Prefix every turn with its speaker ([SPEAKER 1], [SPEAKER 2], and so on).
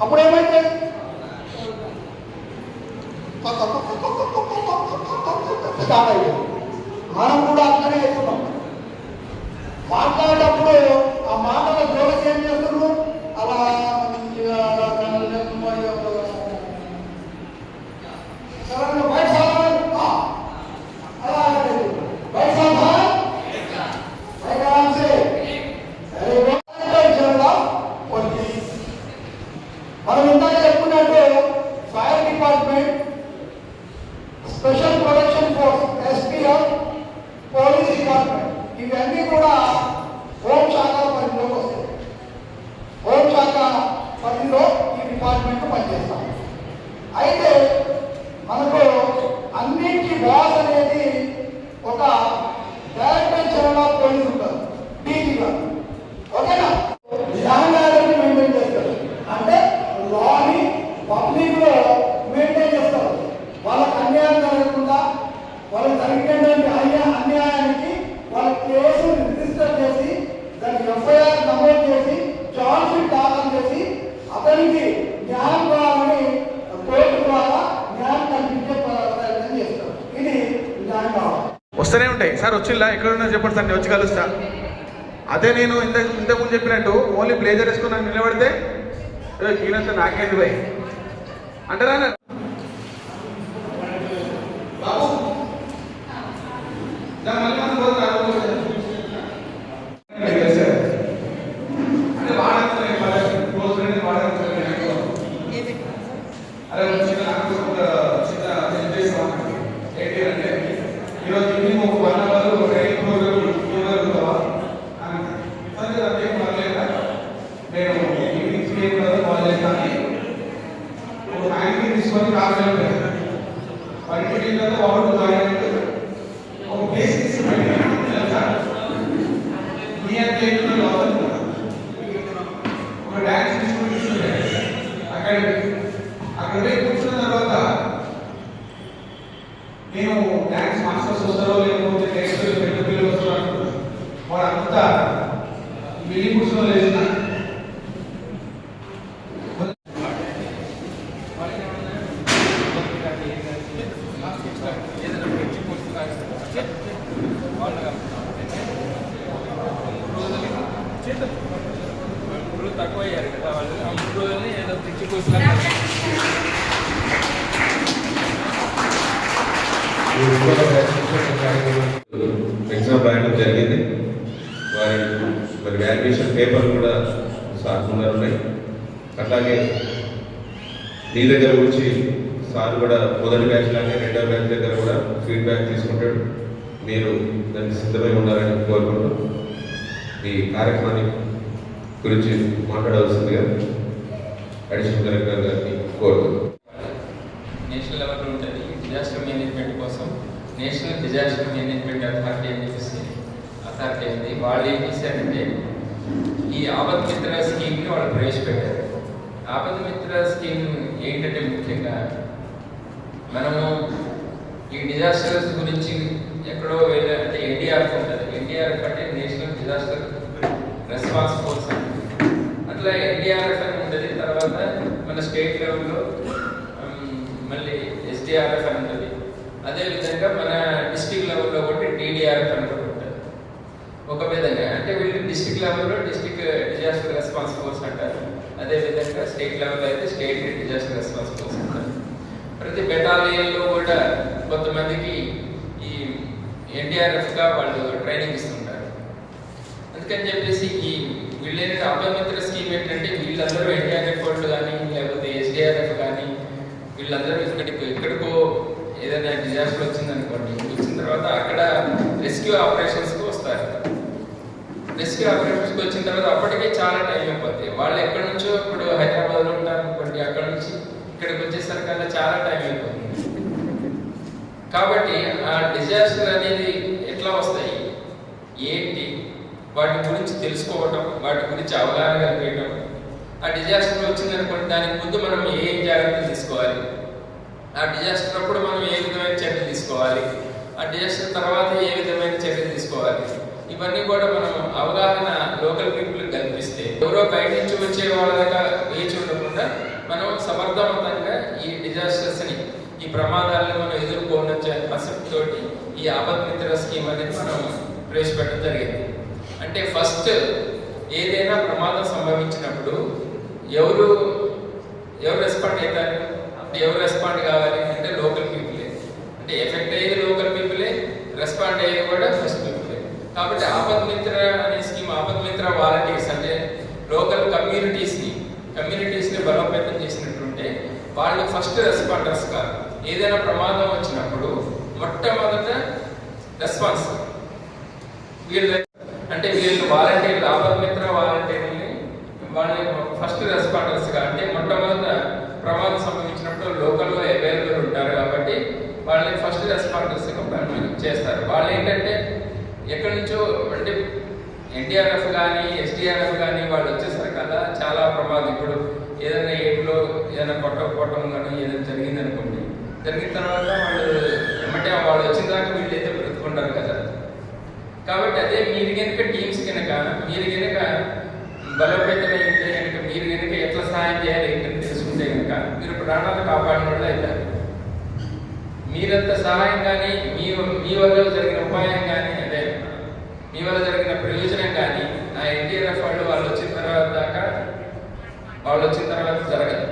[SPEAKER 1] అప్పుడు ఏమైతే స్టార్ట్ అయ్యింది మనం కూడా అట్లనే అవుతున్నాం మాట్లాడేటప్పుడు ఆ మాటల జోలకి ఏం చేస్తున్నారు అలా సడన్గా బయట
[SPEAKER 2] సార్ వచ్చిల్లా? ఎక్కడున్నా చెప్పండి సార్ నేను వచ్చి కలుస్తా. అదే నేను ఇంత ఇంతకుముందు చెప్పినట్టు ఓన్లీ బ్లేజర్ వేసుకుని నాకు నిలబడితే ఈయనంతా నాకేంది పోయి అంటారా బాబు! ఒక ఫ్యామిలీ తీసుకొని రాగలిగాను వారికి తర్వాత వాడు జాయిన్ ఒక బేసిక్స్ తెలుసా మీ అంటే ఏంటో లోపల ఒక డాన్స్ తీసుకుంటే అక్కడ అక్కడ పోయి కూర్చున్న తర్వాత నేను డాన్స్ మాస్టర్స్ వస్తారో లేకపోతే నెక్స్ట్ పెద్ద పిల్లలు వస్తారో అనుకున్నాను వాడు అంతా వెళ్ళి కూర్చొని లేచిన
[SPEAKER 3] ఇప్పుడు తక్కువ అయ్యారు కదా వాళ్ళు ఆ మూడు రోజులని ఏదో తెచ్చి
[SPEAKER 4] ఎగ్జామ్ రాయడం జరిగింది. వారి మరి వాల్యుయేషన్ పేపర్ కూడా సార్ ఉన్నాయి. అట్లాగే నీ దగ్గర గురించి సార్ కూడా మొదటి బ్యాచ్ లాగే రెండో బ్యాచ్ దగ్గర కూడా ఫీడ్బ్యాక్ తీసుకుంటాడు. మీరు దానికి సిద్ధమై ఉండాలని కోరుకుంటున్నాను ఈ కార్యక్రమాన్ని గురించి మాట్లాడవలసిందిగా అడిషనల్ డైరెక్టర్ గారిని కోరుతున్నాను.
[SPEAKER 3] నేషనల్ లెవెల్లో ఉంటుంది డిజాస్టర్ మేనేజ్మెంట్ కోసం నేషనల్ డిజాస్టర్ మేనేజ్మెంట్ అథారిటీ అని చెప్పేసి అథారిటీ ఉంది వాళ్ళు ఏం చేశారంటే ఈ ఆపద్ మిత్ర స్కీమ్ని వాళ్ళు ప్రవేశపెట్టారు. ఆపద్ మిత్ర స్కీమ్ ఏంటంటే ముఖ్యంగా మనము ఈ డిజాస్టర్స్ గురించి ఎక్కడో వెళ్ళే అంటే ఎన్డీఆర్ఎఫ్ ఉంటుంది. ఎన్డీఆర్ఎఫ్ అంటే నేషనల్ డిజాస్టర్ రెస్పాన్స్ ఫోర్స్ అని అట్లా ఎన్డీఆర్ఎఫ్ అని ఉంటుంది తర్వాత మన స్టేట్ లెవెల్లో మళ్ళీ ఎస్డిఆర్ఎఫ్ అని ఉంటుంది అదేవిధంగా మన డిస్టిక్ లెవెల్లో కూడా టీడీఆర్ఎఫ్ అని కూడా ఉంటుంది. ఒక విధంగా. అంటే వీళ్ళు డిస్టిక్ లెవెల్లో డిస్టిక్ డిజాస్టర్ రెస్పాన్స్ ఫోర్స్ అంటారు. అదేవిధంగా స్టేట్ లెవెల్లో అయితే స్టేట్ డిజాస్టర్ రెస్పాన్స్ ఫోర్స్ అంటారు. ప్రతి బెటాలియన్లో కూడా కొంతమందికి ఈ ఎన్డీఆర్ఎఫ్గా వాళ్ళు ట్రైనింగ్ ఇస్తున్నారు. అందుకని చెప్పేసి ఈ అబ్బాయి అభయమిత్ర స్కీమ్ ఏంటంటే వీళ్ళందరూ ఎన్టీఆర్ వాళ్ళు కానీ లేకపోతే ఎస్డిఆర్ఎఫ్ కానీ వీళ్ళందరూ ఇక్కడికి ఎక్కడికో ఏదైనా డిజాస్టర్ వచ్చిందనుకోండి వచ్చిన తర్వాత అక్కడ రెస్క్యూ ఆపరేషన్స్కి వస్తారు. రెస్క్యూ ఆపరేషన్స్కి వచ్చిన తర్వాత అప్పటికే చాలా టైం అయిపోతుంది వాళ్ళు ఎక్కడి నుంచో ఇప్పుడు హైదరాబాద్లో ఉంటారు అనుకోండి అక్కడ నుంచి ఇక్కడికి వచ్చేసరికల్లా చాలా టైం అయిపోతుంది. కాబట్టి ఆ డిజాస్టర్ అనేది ఎట్లా వస్తాయి? ఏంటి? వాటి గురించి తెలుసుకోవటం వాటి గురించి అవగాహన కలిపేయటం. ఆ డిజాస్టర్ వచ్చిందనుకోండి దానికి ముందు మనం ఏం జాగ్రత్తలు తీసుకోవాలి? ఆ డిజాస్టర్ అప్పుడు మనం ఏ విధమైన చర్యలు తీసుకోవాలి? ఆ డిజాస్టర్ తర్వాత ఏ విధమైన చర్యలు తీసుకోవాలి? ఇవన్నీ కూడా మనం అవగాహన లోకల్ పీపుల్ కల్పిస్తే ఎవరో బయట నుంచి వచ్చే వాళ్ళ దాకా వేచి ఉండకుండా మనం సమర్థవంతంగా ఈ డిజాస్టర్స్ని ఈ ప్రమాదాలను మనం ఎదుర్కోనొచ్చే కాన్సెప్ట్ తోటి ఈ ఆపద్ మిత్ర స్కీమ్ అనేది మనం ప్రవేశపెట్టడం జరిగింది. అంటే ఫస్ట్ ఏదైనా ప్రమాదం సంభవించినప్పుడు ఎవరు ఎవరు రెస్పాండ్ అవుతారు? అంటే ఎవరు రెస్పాండ్ కావాలి అంటే లోకల్ పీపులే అంటే ఎఫెక్ట్ అయ్యే లోకల్ పీపులే రెస్పాండ్ అయ్యే కూడా ఫస్ట్ పీపులే కాబట్టి ఆపద్ మిత్ర అనే స్కీమ్ ఆపద్ మిత్ర వాలంటీర్స్ అంటే లోకల్ కమ్యూనిటీస్ని కమ్యూనిటీస్ని బలోపేతం చేసినట్టుంటే వాళ్ళు ఫస్ట్ రెస్పాండర్స్ కాదు. ఏదైనా ప్రమాదం వచ్చినప్పుడు మొట్టమొదట రెస్పాన్స్ వీళ్ళ అంటే వీళ్ళు వాలంటీర్లు ఆపద్ మిత్ర వాలంటీర్ని వాళ్ళని ఫస్ట్ రెస్పాండర్స్గా అంటే మొట్టమొదట ప్రమాదం సంభవించినప్పుడు లోకల్లో అవైలబుల్ ఉంటారు కాబట్టి వాళ్ళని ఫస్ట్ రెస్పాండర్స్గా చేస్తారు. వాళ్ళు ఏంటంటే ఎక్కడి నుంచో అంటే ఎన్టీఆర్ఎఫ్ కానీ ఎస్టీఆర్ఎఫ్ కానీ వాళ్ళు వచ్చేసరికల్లా చాలా ప్రమాదం. ఇప్పుడు ఏదైనా ఏట్లో ఏదైనా కొట్ట కొట్టడం కానీ ఏదైనా జరిగిందనుకోండి జరిగిన తర్వాత వాళ్ళు ఎమ్మటే వాళ్ళు వచ్చిన దాకా వీళ్ళు అయితే బ్రతుకుంటారు కదా. కాబట్టి అదే మీరు కనుక టీమ్స్ కనుక మీరు కనుక బలోపేతమై ఉంటే కనుక మీరు కనుక ఎట్లా సహాయం చేయాలి ఏంటని తెలుసుకుంటే కనుక మీరు ప్రాణాలు కాపాడిన వాళ్ళు అవుతారు మీరంత సహాయం కానీ మీ మీ వల్ల జరిగిన ఉపాయం కానీ అదే మీ వల్ల జరిగిన ప్రయోజనం కానీ ఆ ఎన్టీఆర్ఎఫ్ వాళ్ళు వాళ్ళు వచ్చిన తర్వాత దాకా వాళ్ళు వచ్చిన తర్వాత జరగదు.